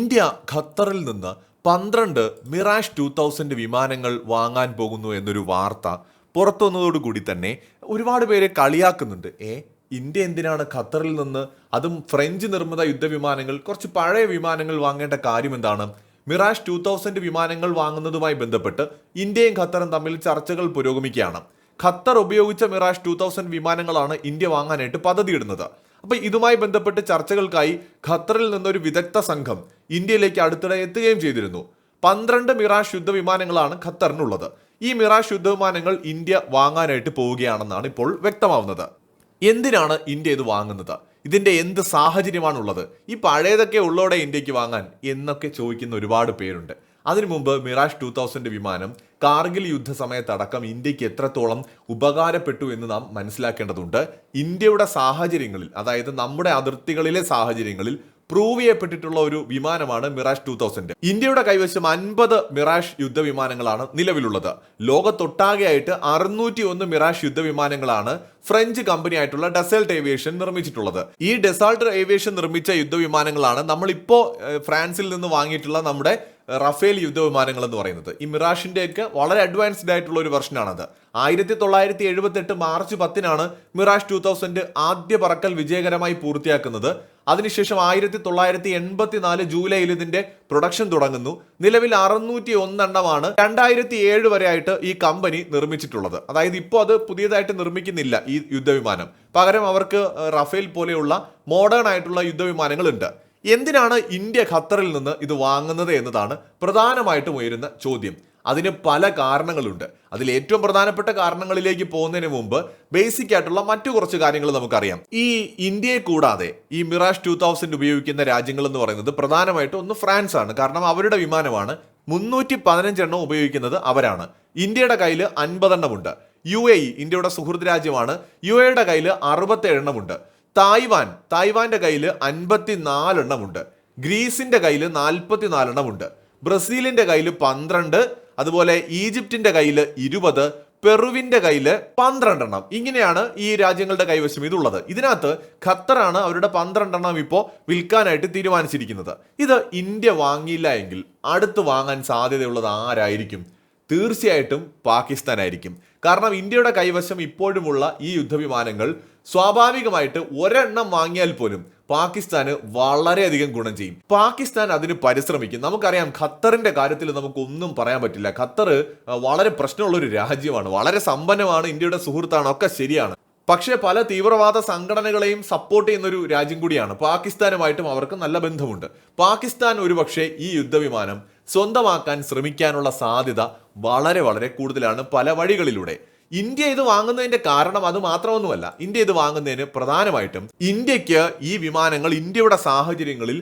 India ഖത്തറിൽ നിന്ന് പന്ത്രണ്ട് മിറാഷ് ടു തൗസൻഡ് വിമാനങ്ങൾ വാങ്ങാൻ പോകുന്നു എന്നൊരു വാർത്ത പുറത്തു വന്നതോടുകൂടി തന്നെ ഒരുപാട് പേരെ കളിയാക്കുന്നുണ്ട്. ഏ ഇന്ത്യ എന്തിനാണ് ഖത്തറിൽ നിന്ന് അതും ഫ്രഞ്ച് നിർമ്മിത യുദ്ധവിമാനങ്ങൾ കുറച്ച് പഴയ വിമാനങ്ങൾ വാങ്ങേണ്ട കാര്യം എന്താണ്? മിറാഷ് ടു തൗസൻഡ് വിമാനങ്ങൾ വാങ്ങുന്നതുമായി ബന്ധപ്പെട്ട് ഇന്ത്യയും ഖത്തറും തമ്മിൽ ചർച്ചകൾ പുരോഗമിക്കുകയാണ്. ഖത്തർ ഉപയോഗിച്ച മിറാഷ് ടു തൗസൻഡ് വിമാനങ്ങളാണ് ഇന്ത്യ വാങ്ങാനായിട്ട് പദ്ധതിയിടുന്നത്. അപ്പൊ ഇതുമായി ബന്ധപ്പെട്ട് ചർച്ചകൾക്കായി ഖത്തറിൽ നിന്നൊരു വിദഗ്ധ സംഘം ഇന്ത്യയിലേക്ക് അടുത്തിടെ എത്തുകയും ചെയ്തിരുന്നു. പന്ത്രണ്ട് മിറാഷ് യുദ്ധവിമാനങ്ങളാണ് ഖത്തറിനുള്ളത്. ഈ മിറാഷ് യുദ്ധവിമാനങ്ങൾ ഇന്ത്യ വാങ്ങാനായിട്ട് പോവുകയാണെന്നാണ് ഇപ്പോൾ വ്യക്തമാവുന്നത്. എന്തിനാണ് ഇന്ത്യ ഇത് വാങ്ങുന്നത്? ഇതിന്റെ എന്ത് സാഹചര്യമാണുള്ളത്? ഈ പഴയതൊക്കെ ഉള്ളോടെ ഇന്ത്യയ്ക്ക് വാങ്ങാൻ എന്നൊക്കെ ചോദിക്കുന്ന ഒരുപാട് പേരുണ്ട്. അതിനു മുമ്പ് മിറാഷ് ടൂ തൗസൻഡ് വിമാനം കാർഗിൽ യുദ്ധ സമയത്തടക്കം ഇന്ത്യയ്ക്ക് എത്രത്തോളം ഉപകാരപ്പെട്ടു എന്ന് നാം മനസ്സിലാക്കേണ്ടതുണ്ട്. ഇന്ത്യയുടെ സാഹചര്യങ്ങളിൽ അതായത് നമ്മുടെ അതിർത്തികളിലെ സാഹചര്യങ്ങളിൽ പ്രൂവ് ചെയ്യപ്പെട്ടിട്ടുള്ള ഒരു വിമാനമാണ് മിറാഷ് ടു തൗസൻഡ് ഇന്ത്യയുടെ കൈവശം അൻപത് മിറാഷ് യുദ്ധവിമാനങ്ങളാണ് നിലവിലുള്ളത്. ലോകത്തൊട്ടാകെയായിട്ട് അറുന്നൂറ്റി ഒന്ന് മിറാഷ് യുദ്ധവിമാനങ്ങളാണ് ഫ്രഞ്ച് കമ്പനി ആയിട്ടുള്ള ഡെസൾട്ട് ഏവിയേഷൻ നിർമ്മിച്ചിട്ടുള്ളത്. ഈ ഡെസാൾട്ട് ഏവിയേഷൻ നിർമ്മിച്ച യുദ്ധവിമാനങ്ങളാണ് നമ്മളിപ്പോ ഫ്രാൻസിൽ നിന്ന് വാങ്ങിയിട്ടുള്ള നമ്മുടെ റഫേൽ യുദ്ധവിമാനങ്ങൾ എന്ന് പറയുന്നത്. ഈ മിറാഷിന്റെ ഒക്കെ വളരെ അഡ്വാൻസ്ഡ് ആയിട്ടുള്ള ഒരു വെർഷനാണത്. ആയിരത്തി തൊള്ളായിരത്തി എഴുപത്തി എട്ട് മാർച്ച് പത്തിനാണ് മിറാഷ് ടു തൗസൻഡ് ആദ്യ പറക്കൽ വിജയകരമായി പൂർത്തിയാക്കുന്നത്. അതിനുശേഷം ആയിരത്തി തൊള്ളായിരത്തി എൺപത്തി നാല് ജൂലൈയിൽ ഇതിന്റെ പ്രൊഡക്ഷൻ തുടങ്ങുന്നു. നിലവിൽ അറുന്നൂറ്റി ഒന്നെണ്ണമാണ് രണ്ടായിരത്തി ഏഴ് വരെ ആയിട്ട് ഈ കമ്പനി നിർമ്മിച്ചിട്ടുള്ളത്. അതായത് ഇപ്പോൾ അത് പുതിയതായിട്ട് നിർമ്മിക്കുന്നില്ല ഈ യുദ്ധവിമാനം. പകരം അവർക്ക് റഫേൽ പോലെയുള്ള മോഡേൺ ആയിട്ടുള്ള യുദ്ധവിമാനങ്ങളുണ്ട്. എന്തിനാണ് ഇന്ത്യ ഖത്തറിൽ നിന്ന് ഇത് വാങ്ങുന്നത് എന്നതാണ് പ്രധാനമായിട്ടും ഉയരുന്ന ചോദ്യം. അതിന് പല കാരണങ്ങളുണ്ട്. അതിൽ ഏറ്റവും പ്രധാനപ്പെട്ട കാരണങ്ങളിലേക്ക് പോകുന്നതിന് മുമ്പ് ബേസിക് ആയിട്ടുള്ള മറ്റു കുറച്ച് കാര്യങ്ങൾ നമുക്കറിയാം. ഈ ഇന്ത്യയെ കൂടാതെ ഈ മിറാഷ് ടൂ തൗസൻഡ് ഉപയോഗിക്കുന്ന രാജ്യങ്ങൾ എന്ന് പറയുന്നത് പ്രധാനമായിട്ടും ഒന്ന് ഫ്രാൻസ് ആണ്. കാരണം അവരുടെ വിമാനമാണ് മുന്നൂറ്റി പതിനഞ്ചെണ്ണം ഉപയോഗിക്കുന്നത് അവരാണ്. ഇന്ത്യയുടെ കയ്യിൽ അൻപതെണ്ണമുണ്ട് യു എ ഇ ഇന്ത്യയുടെ സുഹൃത്ത് രാജ്യമാണ്. യു എയുടെ കയ്യിൽ അറുപത്തേഴെണ്ണമുണ്ട് തായ്വാൻ തായ്വാന്റെ കയ്യിൽ അൻപത്തി നാലെണ്ണമുണ്ട് ഗ്രീസിന്റെ കയ്യിൽ നാൽപ്പത്തി നാലെണ്ണമുണ്ട് ബ്രസീലിന്റെ കയ്യിൽ പന്ത്രണ്ട് അതുപോലെ ഈജിപ്തിന്റെ കയ്യിൽ ഇരുപത് പെറുവിന്റെ കയ്യിൽ പന്ത്രണ്ടെണ്ണം. ഇങ്ങനെയാണ് ഈ രാജ്യങ്ങളുടെ കൈവശം ഇതുള്ളത്. ഇതിനകത്ത് ഖത്തറാണ് അവരുടെ പന്ത്രണ്ടെണ്ണം ഇപ്പോൾ വിൽക്കാനായിട്ട് തീരുമാനിച്ചിരിക്കുന്നത്. ഇത് ഇന്ത്യ വാങ്ങിയില്ല എങ്കിൽ അടുത്ത് വാങ്ങാൻ സാധ്യതയുള്ളത് ആരായിരിക്കും? തീർച്ചയായിട്ടും പാകിസ്ഥാനായിരിക്കും. കാരണം ഇന്ത്യയുടെ കൈവശം ഇപ്പോഴുമുള്ള ഈ യുദ്ധവിമാനങ്ങൾ സ്വാഭാവികമായിട്ട് ഒരെണ്ണം വാങ്ങിയാൽ പോലും പാകിസ്ഥാന് വളരെയധികം ഗുണം ചെയ്യും. പാകിസ്ഥാൻ അതിന് പരിശ്രമിക്കും. നമുക്കറിയാം ഖത്തറിന്റെ കാര്യത്തിൽ നമുക്കൊന്നും പറയാൻ പറ്റില്ല. ഖത്തർ വളരെ പ്രശ്നമുള്ള ഒരു രാജ്യമാണ്. വളരെ സമ്പന്നമാണ്. ഇന്ത്യയുടെ സുഹൃത്താണ് ഒക്കെ ശരിയാണ്. പക്ഷേ പല തീവ്രവാദ സംഘടനകളെയും സപ്പോർട്ട് ചെയ്യുന്ന ഒരു രാജ്യം കൂടിയാണ്. പാകിസ്ഥാനുമായിട്ടും അവർക്ക് നല്ല ബന്ധമുണ്ട്. പാകിസ്ഥാൻ ഒരുപക്ഷെ ഈ യുദ്ധവിമാനം സ്വന്തമാക്കാൻ ശ്രമിക്കാനുള്ള സാധ്യത വളരെ വളരെ കൂടുതലാണ് പല വഴികളിലൂടെ. ഇന്ത്യ ഇത് വാങ്ങുന്നതിന്റെ കാരണം അത് മാത്രമൊന്നുമല്ല. ഇന്ത്യ ഇത് വാങ്ങുന്നതിന് പ്രധാനമായിട്ടും ഇന്ത്യയ്ക്ക് ഈ വിമാനങ്ങൾ ഇന്ത്യയുടെ സാഹചര്യങ്ങളിൽ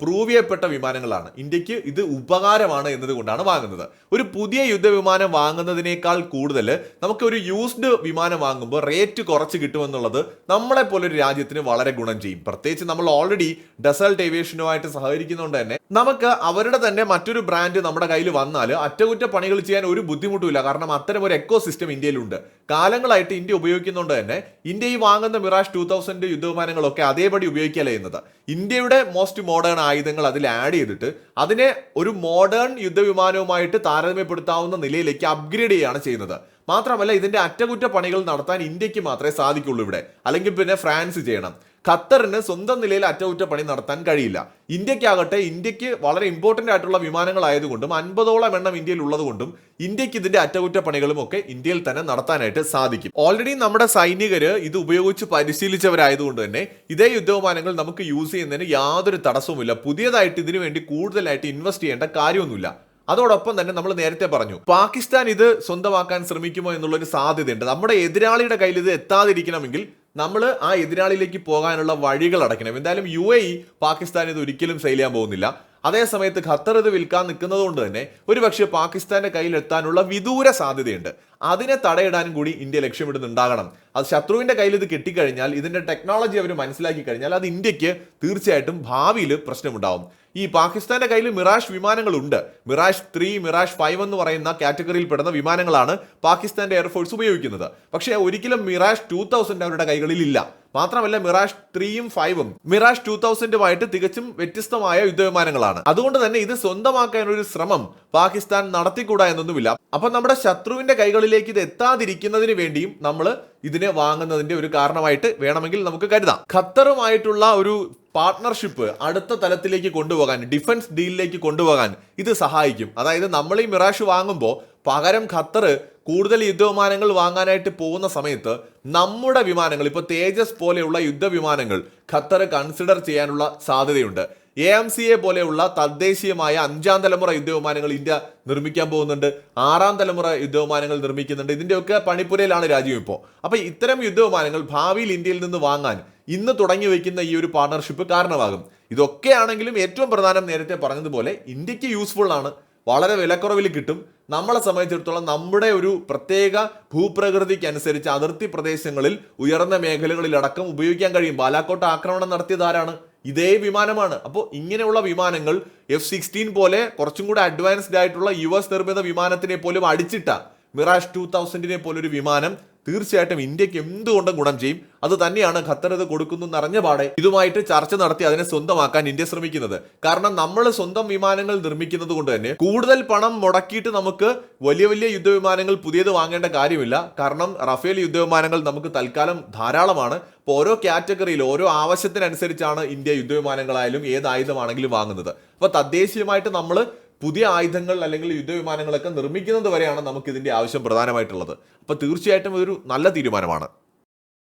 പ്രൂവ് ചെയ്യപ്പെട്ട വിമാനങ്ങളാണ്. ഇന്ത്യയ്ക്ക് ഇത് ഉപകാരമാണ് എന്നതുകൊണ്ടാണ് വാങ്ങുന്നത്. ഒരു പുതിയ യുദ്ധവിമാനം വാങ്ങുന്നതിനേക്കാൾ കൂടുതൽ നമുക്ക് ഒരു യൂസ്ഡ് വിമാനം വാങ്ങുമ്പോൾ റേറ്റ് കുറച്ച് കിട്ടുമെന്നുള്ളത് നമ്മളെ പോലെ ഒരു രാജ്യത്തിന് വളരെ ഗുണം ചെയ്യും. പ്രത്യേകിച്ച് നമ്മൾ ഓൾറെഡി ഡെസൾട്ട് ഏവിയേഷനുമായിട്ട് സഹകരിക്കുന്നതുകൊണ്ട് തന്നെ നമുക്ക് അവരുടെ തന്നെ മറ്റൊരു ബ്രാൻഡ് നമ്മുടെ കയ്യിൽ വന്നാൽ അറ്റകുറ്റപ്പണികൾ ചെയ്യാൻ ഒരു ബുദ്ധിമുട്ടുമില്ല. കാരണം അത്തരം ഒരു എക്കോ സിസ്റ്റം ഇന്ത്യയിലുണ്ട് കാലങ്ങളായിട്ട് ഇന്ത്യ ഉപയോഗിക്കുന്നതുകൊണ്ട് തന്നെ ഇന്ത്യ ഈ വാങ്ങുന്ന മിറാഷ് ടൂ തൗസൻഡ് യുദ്ധവിമാനങ്ങളൊക്കെ അതേപടി ഉപയോഗിക്കുകയല്ല ചെയ്യുന്നത്. ഇന്ത്യയുടെ മോസ്റ്റ് മോഡേൺ ആയുധങ്ങൾ അതിൽ ആഡ് ചെയ്തിട്ട് അതിനെ ഒരു മോഡേൺ യുദ്ധവിമാനവുമായിട്ട് താരതമ്യപ്പെടുത്താവുന്ന നിലയിലേക്ക് അപ്ഗ്രേഡ് ചെയ്യുകയാണ് ചെയ്യുന്നത്. മാത്രമല്ല ഇതിന്റെ അറ്റകുറ്റപ്പണികൾ നടത്താൻ ഇന്ത്യയ്ക്ക് മാത്രമേ സാധിക്കുള്ളൂ ഇവിടെ. അല്ലെങ്കിൽ പിന്നെ ഫ്രാൻസ് ചെയ്യണം. ഖത്തറിന് സ്വന്തം നിലയിൽ അറ്റകുറ്റപ്പണി നടത്താൻ കഴിയില്ല. ഇന്ത്യക്കാകട്ടെ ഇന്ത്യയ്ക്ക് വളരെ ഇമ്പോർട്ടന്റ് ആയിട്ടുള്ള വിമാനങ്ങളായതുകൊണ്ടും അൻപതോളം എണ്ണം ഇന്ത്യയിൽ ഉള്ളതുകൊണ്ടും ഇന്ത്യയ്ക്ക് ഇതിന്റെ അറ്റകുറ്റപ്പണികളും ഒക്കെ ഇന്ത്യയിൽ തന്നെ നടത്താനായിട്ട് സാധിക്കും. ഓൾറെഡി നമ്മുടെ സൈനികർ ഇത് ഉപയോഗിച്ച് പരിശീലിച്ചവരായതുകൊണ്ട് തന്നെ ഇതേ യുദ്ധവിമാനങ്ങൾ നമുക്ക് യൂസ് ചെയ്യുന്നതിന് യാതൊരു തടസ്സവുമില്ല. പുതിയതായിട്ട് ഇതിനു വേണ്ടി കൂടുതലായിട്ട് ഇൻവെസ്റ്റ് ചെയ്യേണ്ട കാര്യമൊന്നുമില്ല. അതോടൊപ്പം തന്നെ നമ്മൾ നേരത്തെ പറഞ്ഞു പാകിസ്ഥാൻ ഇത് സ്വന്തമാക്കാൻ ശ്രമിക്കുമോ എന്നുള്ളൊരു സാധ്യതയുണ്ട്. നമ്മുടെ എതിരാളിയുടെ കയ്യിൽ ഇത് എത്താതിരിക്കണമെങ്കിൽ നമ്മൾ ആ എതിരാളിയിലേക്ക് പോകാനുള്ള വഴികൾ അടയ്ക്കണം. എന്തായാലും യു എ ഇ പാകിസ്ഥാൻ ഇത് ഒരിക്കലും സെയിൽ ചെയ്യാൻ പോകുന്നില്ല. അതേസമയത്ത് ഖത്തർ ഇത് വിൽക്കാൻ നിൽക്കുന്നത് കൊണ്ട് തന്നെ ഒരുപക്ഷെ പാകിസ്ഥാന്റെ കയ്യിൽ എത്താനുള്ള വിദൂര സാധ്യതയുണ്ട്. അതിനെ തടയിടാനും കൂടി ഇന്ത്യ ലക്ഷ്യമിടുന്നുണ്ടാകണം അത് ശത്രുവിന്റെ കയ്യിൽ ഇത് കിട്ടിക്കഴിഞ്ഞാൽ ഇതിന്റെ ടെക്നോളജി അവർ മനസ്സിലാക്കി കഴിഞ്ഞാൽ അത് ഇന്ത്യയ്ക്ക് തീർച്ചയായിട്ടും ഭാവിയിൽ പ്രശ്നമുണ്ടാവും. ഈ പാകിസ്ഥാന്റെ കയ്യിൽ മിറാഷ് വിമാനങ്ങളുണ്ട്. മിറാഷ് ത്രീ മിറാഷ് ഫൈവ് എന്ന് പറയുന്ന കാറ്റഗറിയിൽ പെടുന്ന വിമാനങ്ങളാണ് പാകിസ്ഥാന്റെ എയർഫോഴ്സ് ഉപയോഗിക്കുന്നത്. പക്ഷേ ഒരിക്കലും മിറാഷ് ടൂ തൗസൻഡ് അവരുടെ കൈകളിൽ ഇല്ല. മാത്രമല്ല മിറാഷ് ത്രീയും ഫൈവും മിറാഷ് ടൂ തൗസൻഡുമായിട്ട് തികച്ചും വ്യത്യസ്തമായ യുദ്ധവിമാനങ്ങളാണ്. അതുകൊണ്ട് തന്നെ ഇത് സ്വന്തമാക്കാൻ ഒരു ശ്രമം പാകിസ്ഥാൻ നടത്തിക്കൂടാ എന്നൊന്നുമില്ല. അപ്പൊ നമ്മുടെ ശത്രുവിന്റെ കൈകളിലേക്ക് ഇത് എത്താതിരിക്കുന്നതിന് വേണ്ടിയും നമ്മൾ ഇതിനെ വാങ്ങുന്നതിന്റെ ഒരു കാരണമായിട്ട് വേണമെങ്കിൽ നമുക്ക് കരുതാം. ഖത്തറുമായിട്ടുള്ള ഒരു പാർട്ട്ണർഷിപ്പ് അടുത്ത തലത്തിലേക്ക് കൊണ്ടുപോകാൻ ഡിഫൻസ് ഡീലിലേക്ക് കൊണ്ടുപോകാൻ ഇത് സഹായിക്കും. അതായത് നമ്മൾ ഈ മിറാഷ് വാങ്ങുമ്പോൾ പകരം ഖത്തർ കൂടുതൽ യുദ്ധവിമാനങ്ങൾ വാങ്ങാനായിട്ട് പോകുന്ന സമയത്ത് നമ്മുടെ വിമാനങ്ങൾ ഇപ്പോൾ തേജസ് പോലെയുള്ള യുദ്ധവിമാനങ്ങൾ ഖത്തർ കൺസിഡർ ചെയ്യാനുള്ള സാധ്യതയുണ്ട്. എ എം സി എ പോലെയുള്ള തദ്ദേശീയമായ അഞ്ചാം തലമുറ യുദ്ധവിമാനങ്ങൾ ഇന്ത്യ നിർമ്മിക്കാൻ പോകുന്നുണ്ട്. ആറാം തലമുറ യുദ്ധവിമാനങ്ങൾ നിർമ്മിക്കുന്നുണ്ട്. ഇതിന്റെയൊക്കെ പണിപ്പുരയിലാണ് രാജ്യം ഇപ്പോൾ അപ്പോൾ ഇത്തരം യുദ്ധവിമാനങ്ങൾ ഭാവിയിൽ ഇന്ത്യയിൽ നിന്ന് വാങ്ങാൻ ഇന്ന് തുടങ്ങി വയ്ക്കുന്ന ഈ ഒരു പാർട്ണർഷിപ്പ് കാരണമാകും. ഇതൊക്കെയാണെങ്കിലും ഏറ്റവും പ്രധാനം നേരത്തെ പറഞ്ഞതുപോലെ ഇന്ത്യയ്ക്ക് യൂസ്ഫുൾ ആണ്. വളരെ വിലക്കുറവിൽ കിട്ടും. നമ്മളെ സംബന്ധിച്ചിടത്തോളം നമ്മുടെ ഒരു പ്രത്യേക ഭൂപ്രകൃതിക്ക് അനുസരിച്ച് അതിർത്തി പ്രദേശങ്ങളിൽ ഉയർന്ന മേഖലകളിലടക്കം ഉപയോഗിക്കാൻ കഴിയും. ബാലാക്കോട്ട് ആക്രമണം നടത്തിയതാരാണ്? ഇതേ വിമാനമാണ്. അപ്പോൾ ഇങ്ങനെയുള്ള വിമാനങ്ങൾ എഫ് സിക്സ്റ്റീൻ പോലെ കുറച്ചും കൂടെ അഡ്വാൻസ്ഡ് ആയിട്ടുള്ള യു എസ് നിർമ്മിത വിമാനത്തിനെ പോലും അടിച്ചിട്ട മിറാഷ് ടു തൗസൻഡിനെ പോലൊരു വിമാനം തീർച്ചയായിട്ടും ഇന്ത്യയ്ക്ക് എന്തുകൊണ്ടും ഗുണം ചെയ്യും. അത് തന്നെയാണ് ഖത്തർ ഇത് കൊടുക്കുന്നു എന്നറിഞ്ഞ പാടെ ഇതുമായിട്ട് ചർച്ച നടത്തി അതിനെ സ്വന്തമാക്കാൻ ഇന്ത്യ ശ്രമിക്കുന്നത്. കാരണം നമ്മൾ സ്വന്തം വിമാനങ്ങൾ നിർമ്മിക്കുന്നത് കൊണ്ട് തന്നെ കൂടുതൽ പണം മുടക്കിയിട്ട് നമുക്ക് വലിയ വലിയ യുദ്ധവിമാനങ്ങൾ പുതിയത് വാങ്ങേണ്ട കാര്യമില്ല. കാരണം റഫേൽ യുദ്ധവിമാനങ്ങൾ നമുക്ക് തൽക്കാലം ധാരാളമാണ്. അപ്പോൾ ഓരോ കാറ്റഗറിയിൽ ഓരോ ആവശ്യത്തിനനുസരിച്ചാണ് ഇന്ത്യ യുദ്ധവിമാനങ്ങളായാലും ഏത് ആയുധമാണെങ്കിലും വാങ്ങുന്നത്. അപ്പോൾ തദ്ദേശീയമായിട്ട് നമ്മൾ പുതിയ ആയുധങ്ങൾ അല്ലെങ്കിൽ യുദ്ധവിമാനങ്ങളൊക്കെ നിർമ്മിക്കുന്നത് വരെയാണ് നമുക്കിതിന്റെ ആവശ്യം പ്രധാനമായിട്ടുള്ളത്. അപ്പോൾ തീർച്ചയായിട്ടും ഇതൊരു നല്ല തീരുമാനമാണ്.